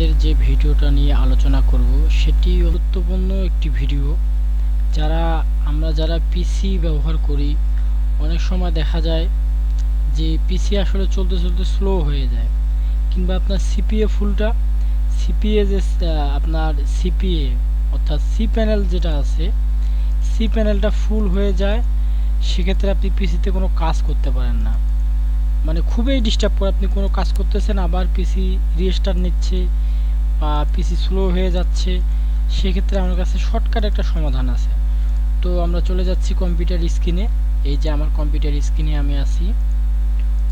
আপনাদের যে ভিডিওটা নিয়ে আলোচনা করব, সেটি গুরুত্বপূর্ণ একটি ভিডিও। যারা, আমরা যারা পিসি ব্যবহার করি, অনেক সময় দেখা যায় যে পিসি আসলে চলতে চলতে স্লো হয়ে যায়। কিংবা আপনার সিপিএ ফুলটা সিপিএ যে আপনার সিপিএ অর্থাৎ সি প্যানেল যেটা আছে সি প্যানেলটা ফুল হয়ে যায়, সেক্ষেত্রে আপনি পিসিতে কোনো কাজ করতে পারেন না। মানে খুবই ডিস্টার্ব করে, আপনি কোনো কাজ করতেছেন, আবার পিসি রিস্টার্ট নিচ্ছে বা পিসি স্লো হয়ে যাচ্ছে, সেক্ষেত্রে আমার কাছে শর্টকাট একটা সমাধান আছে। তো আমরা চলে যাচ্ছি কম্পিউটার স্ক্রিনে এই যে আমার কম্পিউটার স্ক্রিনে আমি আছি।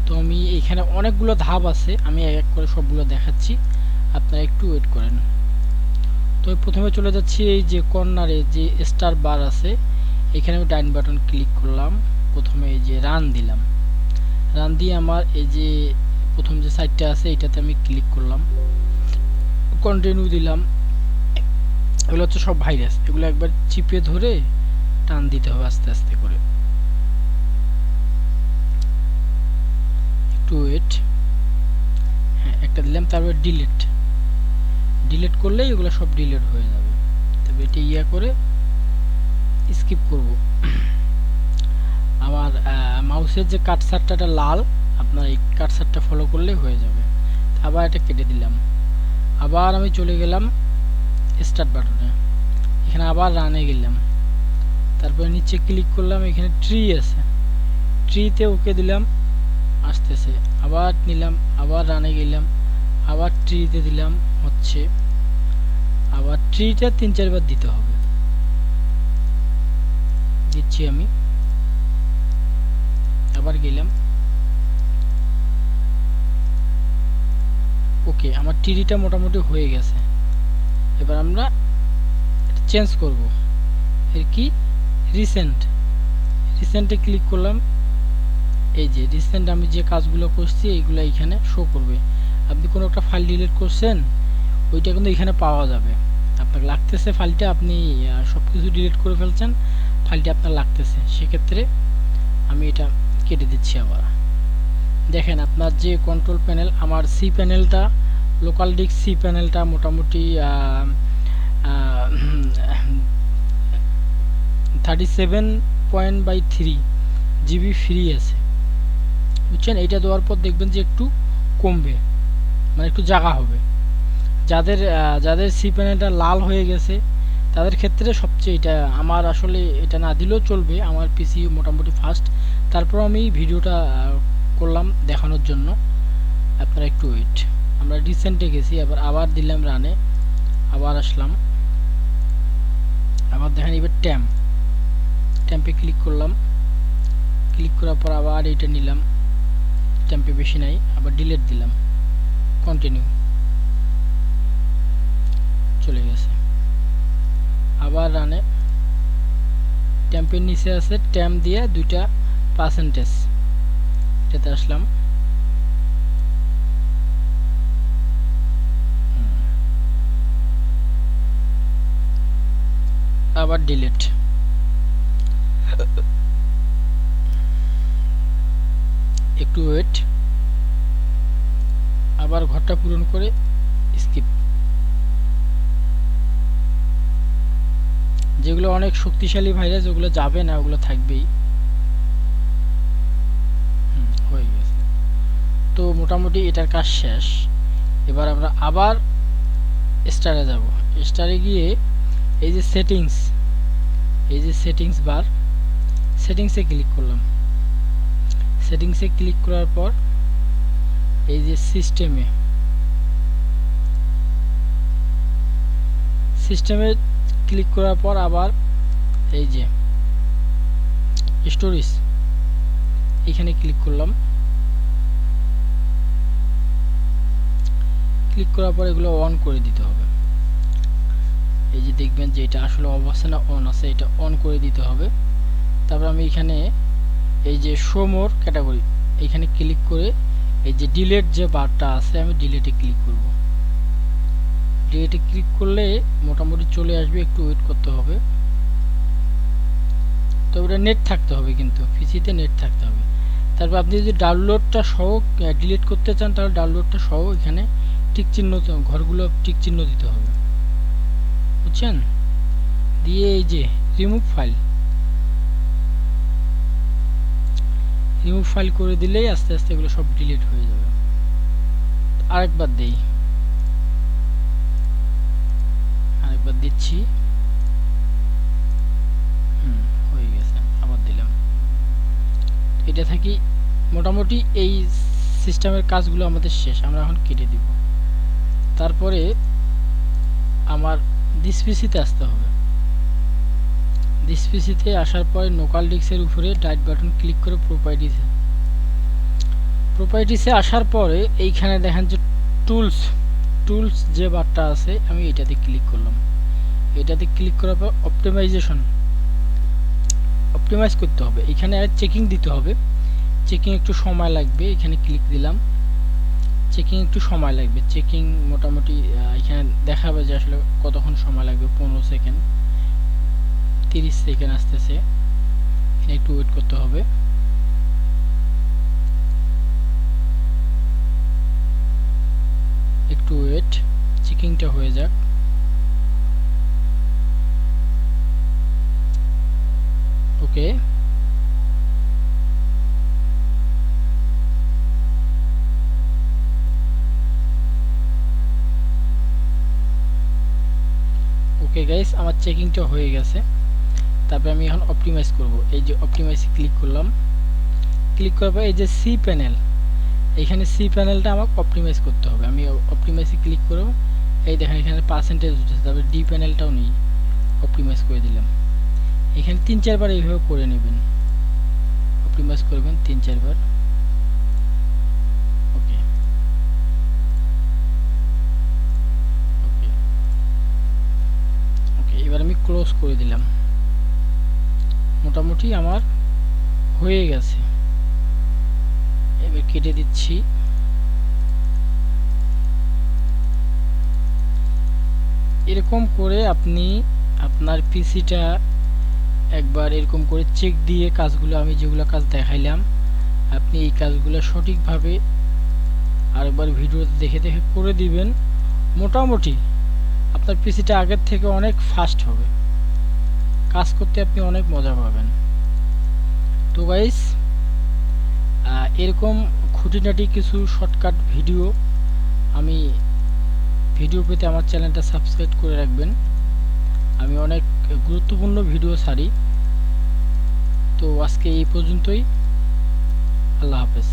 তো আমি এখানে অনেকগুলো ধাপ আছে, আমি এক এক করে সবগুলো দেখাচ্ছি। আপনারা একটু ওয়েট করেন। তো প্রথমে চলে যাচ্ছি এই যে কর্নারে যে স্টার বার আছে, এখানে আমি ডাইন বাটন ক্লিক করলাম। প্রথমে এই যে রান দিলাম। রান দিয়ে আমার এই যে প্রথম যে সাইটটা আছে এটাতে আমি ক্লিক করলাম। কন্টিনিউ দিলাম। এগুলো হচ্ছে সব ভাইরাস এগুলো একবার চিপে ধরে টান দিতে হবে আস্তে আস্তে করে। একটু ওয়েট হ্যাঁ একটা দিলাম, তারপর ডিলিট ডিলিট করলেই এগুলো সব ডিলিট হয়ে যাবে। তবে এটা ইয়া করে স্কিপ করব। আমার মাউসের যে কাটসারটা লাল। আপনার এই কাটসারটা ফলো করলেই হয়ে যাবে। আবার এটা কেটে দিলাম। আবার আমি চলে গেলাম স্টার্ট বাটনে এখানে আবার রানে গেলাম। তারপরে নিচে ক্লিক করলাম, এখানে ট্রি আছে। ট্রিতে ওকে দিলাম, আসতেছে। আবার নিলাম, আবার রানে গেলাম। আবার ট্রিতে দিলাম, হচ্ছে। আবার ট্রিটা তিন চারবার দিতে হবে। দিচ্ছি আমি। আবার গেলাম। ওকে আমার টিডিটা মোটামুটি হয়ে গেছে। এবার আমরা চেঞ্জ করব। এর কি? রিসেন্ট রিসেন্টে ক্লিক করলাম। এই যে রিসেন্ট আমি যে কাজগুলো করছি এইগুলো এখানে শো করবে। আপনি কোনো একটা ফাইল ডিলিট করছেন, ওইটা কিন্তু এখানে পাওয়া যাবে। আপনাকে লাগতেছে ফাইলটা আপনি সব কিছু ডিলিট করে ফেলছেন ফাইলটা আপনার লাগতেছে। সেক্ষেত্রে আমি এটা কেটে দিচ্ছি আবার। দেখেন আপনার যে কন্ট্রোল প্যানেল আমার সি প্যানেলটা লোকাল ডিক সি প্যানেলটা মোটামুটি thirty seven point by three GB free আছে। বুঝছেন? এইটা দেওয়ার পর দেখবেন যে একটু কমবে মানে একটু জাগা হবে। যাদের যাদের সি প্যানেলটা লাল হয়ে গেছে, তাদের ক্ষেত্রে সবচেয়ে এটা, আমার আসলে এটা না দিলেও চলবে, আমার পিসি মোটামুটি ফাস্ট তারপর আমি ভিডিওটা করলাম দেখানোর জন্য। আপনারা একটু ওয়েট আমরা রিসেন্টে গেছি, আবার আবার দিলাম রানে আবার আসলাম। আবার দেখেন এবার ট্যাম ট্যাম্পে ক্লিক করলাম। ক্লিক করার পর আবার এইটা নিলাম। ট্যাম্পে বেশি নাই, আবার ডিলেট দিলাম। কন্টিনিউ চলে গেছে। আবার রানে ট্যাম্পের নিচে আছে ট্যাম্প দিয়ে দুইটা পার্সেন্টেজ এটাতে আসলাম। আবার ডিলিট একটু ওয়েট আবার ঘরটা পূরণ করে স্কিপ যেগুলো অনেক শক্তিশালী ভাইরাস ওগুলো যাবে না, ওগুলো থাকবেই হুম, হয়ে গেছে তো মোটামুটি এটার কাজ শেষ। এবার আমরা আবার স্টারে যাব। স্টারে গিয়ে এই যে সেটিংস এই যে সেটিংস বার সেটিংসে ক্লিক করলাম। সেটিংসে ক্লিক করার পর এই যে সিস্টেমে সিস্টেমে ক্লিক করার পর আবার এই যে স্টোরেজ এখানে ক্লিক করলাম। ক্লিক করার পর এগুলো অন করে দিতে হবে। এই যে দেখবেন যে এটা আসলে অবস্থানে অন আছে, এটা অন করে দিতে হবে। তারপর আমি এখানে এই যে শো মোর ক্যাটাগরি এখানে ক্লিক করে এই যে ডিলেট যে বারটা আছে, আমি ডিলেটে ক্লিক করব। ডিলেটে ক্লিক করলে মোটামুটি চলে আসবে, একটু ওয়েট করতে হবে। তো ওটা নেট থাকতে হবে কিন্তু পিসিতে নেট থাকতে হবে। তারপর আপনি যদি ডাউনলোডটা সহ ডিলিট করতে চান, তাহলে ডাউনলোডটা সহ এখানে টিক চিহ্ন ঘরগুলো টিক চিহ্ন দিতে হবে। বুঝছেন? দিয়ে এই যে রিমুভ ফাইল রিমুভ ফাইল করে দিলেই আস্তে আস্তে এগুলো সব ডিলিট হয়ে যাবে। আরেকবার দেই। আরেকবার দিচ্ছি। হয়ে গেছে, আবার দিলাম। এটা থাকি মোটামুটি এই সিস্টেমের কাজগুলো আমাদের শেষ, আমরা এখন কেটে দিব। তারপরে আমার দিস পিসিতে আসতে হবে। দিস পিসিতে আসার পরে নোকাল ডিস্কের উপরে ডাইট বাটন ক্লিক করে প্রোপার্টিসে প্রোপার্টিসে আসার পরে এইখানে দেখেন যে টুলস টুলস যে বারটা আছে, আমি এটাতে ক্লিক করলাম। এটাতে ক্লিক করার পর অপটিমাইজেশন অপটিমাইজ করতে হবে। এখানে চেকিং দিতে হবে। চেকিং একটু সময় লাগবে, এখানে ক্লিক দিলাম। চেকিং একটু সময় লাগবে। চেকিং মোটামুটি এখানে দেখাবে যে আসলে কতক্ষণ সময় লাগবে, পনেরো সেকেন্ড তিরিশ সেকেন্ড আসতেছে। একটু ওয়েট করতে হবে। একটু ওয়েট চেকিংটা হয়ে যাক। ওকে ওকে গাইস আমার চেকিংটা হয়ে গেছে। তারপরে আমি এখন অপটিমাইজ করব। এই যে অপটিমাইজে ক্লিক করলাম। ক্লিক করার পর এই যে সি প্যানেল এখানে সি প্যানেলটা আমাকে অপটিমাইজ করতে হবে। আমি অপটিমাইজে ক্লিক করব। এই দেখেন, এখানে পার্সেন্টেজ উঠেছে। তারপরে ডি প্যানেলটাও নেই। অপটিমাইজ করে দিলাম। এখানে তিন, চারবার এইভাবে করে নেবেন। অপটিমাইজ করবেন তিন, চারবার ওকে ওকে ওকে এবার আমি ক্লোজ করে দিলাম। মোটামুটি আমার হয়ে গেছে। এবার কেটে দিচ্ছি। এরকম করে আপনি আপনার পিসিটা একবার এরকম করে চেক দিয়ে কাজগুলো, আমি যেগুলো কাজ দেখাইলাম, আপনি এই কাজগুলো সঠিকভাবে আরেকবার ভিডিওতে দেখে দেখে করে দিবেন। মোটামুটি আপনার পিসিটা আগের থেকে অনেক ফাস্ট হবে। কাজ করতে আপনি অনেক মজা পাবেন। তো গাইস এরকম খুঁটিনাটি কিছু শর্টকাট ভিডিও আমি ভিডিও পেতে আমার চ্যানেলটা সাবস্ক্রাইব করে রাখবেন। আমি অনেক গুরুত্বপূর্ণ ভিডিও ছাড়ি। তো আজকে এই পর্যন্তই। আল্লাহ হাফেজ।